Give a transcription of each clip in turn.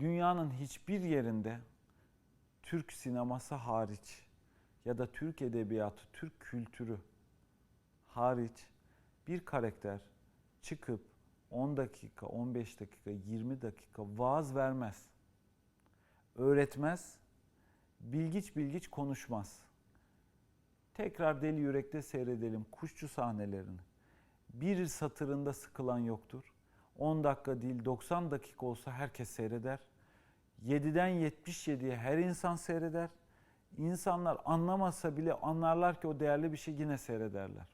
Dünyanın hiçbir yerinde Türk sineması hariç ya da Türk edebiyatı, Türk kültürü hariç bir karakter çıkıp 10 dakika, 15 dakika, 20 dakika vaaz vermez. Öğretmez, bilgiç bilgiç konuşmaz. Tekrar Deli Yürek'te seyredelim kuşçu sahnelerini. Bir satırında sıkılan yoktur. 10 dakika değil 90 dakika olsa herkes seyreder. 7'den 77'ye her insan seyreder. İnsanlar anlamasa bile anlarlar ki o değerli bir şey yine seyrederler.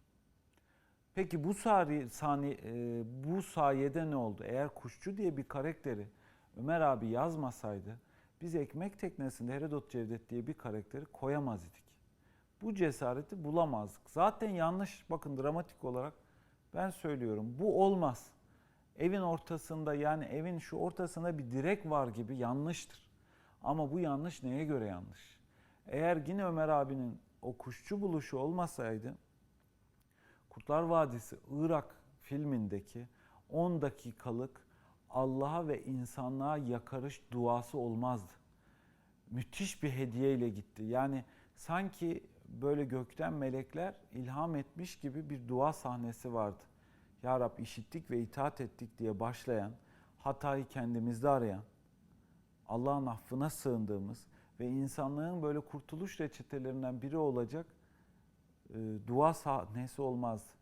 Peki bu sari, sani, e, bu sayede ne oldu? Eğer kuşçu diye bir karakteri Ömer abi yazmasaydı biz ekmek teknesinde Herodot Cevdet diye bir karakteri koyamaz idik. Bu cesareti bulamazdık. Zaten yanlış bakın dramatik olarak ben söylüyorum. Bu olmaz. Evin ortasında yani evin şu ortasında bir direk var gibi yanlıştır. Ama bu yanlış neye göre yanlış? Eğer yine Ömer abinin o kuşçu buluşu olmasaydı Kurtlar Vadisi Irak filmindeki 10 dakikalık Allah'a ve insanlığa yakarış duası olmazdı. Müthiş bir hediyeyle gitti. Yani sanki böyle gökten melekler ilham etmiş gibi bir dua sahnesi vardı. Ya Rab işittik ve itaat ettik diye başlayan, hatayı kendimizde arayan, Allah'ın affına sığındığımız ve insanlığın böyle kurtuluş reçetelerinden biri olacak e, dua sahnesi olmazdı.